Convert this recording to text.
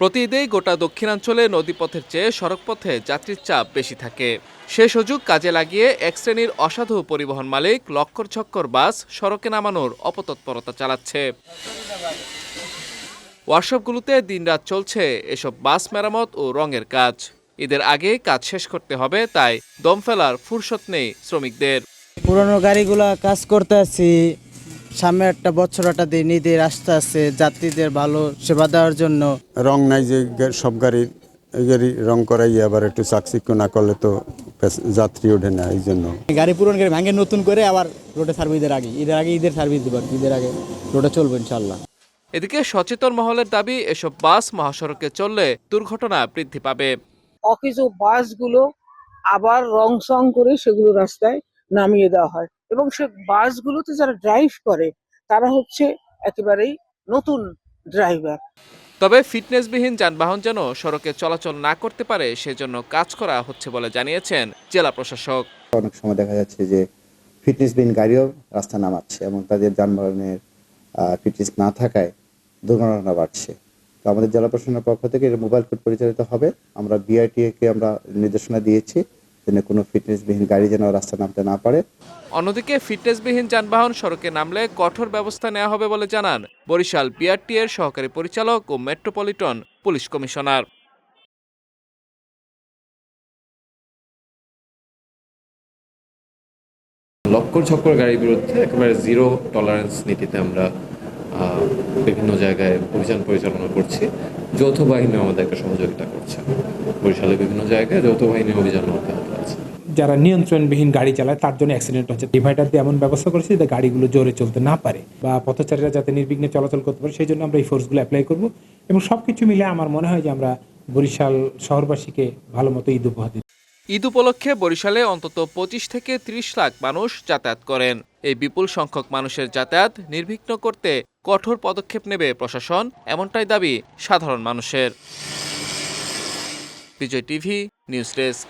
প্রতি ঈদেই গোটা দক্ষিণাঞ্চলে নদীপথের চেয়ে সড়কপথে যাত্রীর চাপ বেশি থাকে। সে সুযোগ কাজে লাগিয়ে এক শ্রেণির অসাধু পরিবহন মালিক লক্কর ছক্কর বাস সড়কে নামানোর অপতৎপরতা চালাচ্ছে। ওয়ার্কশপগুলোতে দিনরাত চলছে এসব বাস মেরামত ও রঙের কাজ। ঈদের আগে কাজ শেষ করতে হবে, তাই দম ফেলার ফুরসত নেই শ্রমিকদের। পুরনো গাড়িগুলা কাজ করতে আছি সামনে একটা বছর একটা দিন ঈদের আসতে আছে যাত্রীদের ভালো সেবা দেওয়ার জন্য। রং নাই যে সব গাড়ির এই গাড়ি রং করাই আবার একটু চাকচিক্য না করলে তো যাত্রী ওঠে না এই জন্য। গাড়ি পুরনো গাড়ি ভাঙে নতুন করে আবার রোডে সার্ভিস ঈদের আগে ঈদের আগে ঈদের সার্ভিস দেবো ঈদের আগে রোডে চলবে ইনশাল্লাহ এদিকে সচেতন মহলের দাবি এসব বাস মহাসড়কে চললে দুর্ঘটনা বৃদ্ধি পাবে। অকেজো বাসগুলো আবার রং সং করে সেগুলো রাস্তায় নামিয়ে দেওয়া হয়। এবং সে বাসগুলোতে যারা ড্রাইভ করে তারা হচ্ছে একেবারেই নতুন ড্রাইভার তবে ফিটনেসবিহীন যানবাহন যেন সড়কে চলাচল না করতে পারে সেজন্য কাজ করা হচ্ছে বলে জানিয়েছেন জেলা প্রশাসক। অনেক সময় দেখা যাচ্ছে যে ফিটনেসবিহীন গাড়িও রাস্তা নামাচ্ছে এবং তাদের যানবাহনের ফিটনেস না থাকায় দুর্ঘটনা বাড়ছে। তো আমাদের জেলা প্রশাসনের পক্ষ থেকে এটা মোবাইল কোড পরিচালিত হবে। আমরা বিআরটিএ কে আমরা নির্দেশনা দিয়েছি। যেন কোনো ফিটনেসবিহীন গাড়ি যেন রাস্তা নামতে না পারে। অন্যদিকে ফিটনেসবিহীন যানবাহন সড়কে নামলে কঠোর ব্যবস্থা নেওয়া হবে বলে জানান বরিশাল বিআরটি এর সহকারী পরিচালক ও মেট্রোপলিটন পুলিশ কমিশনার। লক্কর ছক্কর গাড়ির বিরুদ্ধে একেবারে জিরো টলারেন্স নীতিতে আমরা বিভিন্ন জায়গায় অভিযান পরিচালনা করছি। যৌথ বাহিনী আমাদেরকে সহযোগিতা করছে। বরিশালের বিভিন্ন জায়গায় যৌথ বাহিনী অভিযান আছে যারা নিয়ন্ত্রণবিহীন গাড়ি চালায়, তার জন্য অ্যাক্সিডেন্ট হচ্ছে। ডিভাইডার দিয়ে এমন ব্যবস্থা করেছি যাতে গাড়িগুলো জোরে চলতে না পারে বা পথচারীরা যাতে নির্বিঘ্নে চলাচল করতে পারে, সেই জন্য আমরা এই ফোর্সগুলো অ্যাপ্লাই করব এবং সব কিছু মিলে আমার মনে হয় যে আমরা বরিশাল শহরবাসীকে ভালো মতো ঈদ উপহার দিতে ঈদ উপলক্ষে বরিশালে অন্তত পঁচিশ থেকে ত্রিশ লাখ মানুষ যাতায়াত করেন। এই বিপুল সংখ্যক মানুষের যাতায়াত নির্বিঘ্ন করতে কঠোর পদক্ষেপ নেবে প্রশাসন, এমনটাই দাবি সাধারণ মানুষের। Bijoy TV, news desk.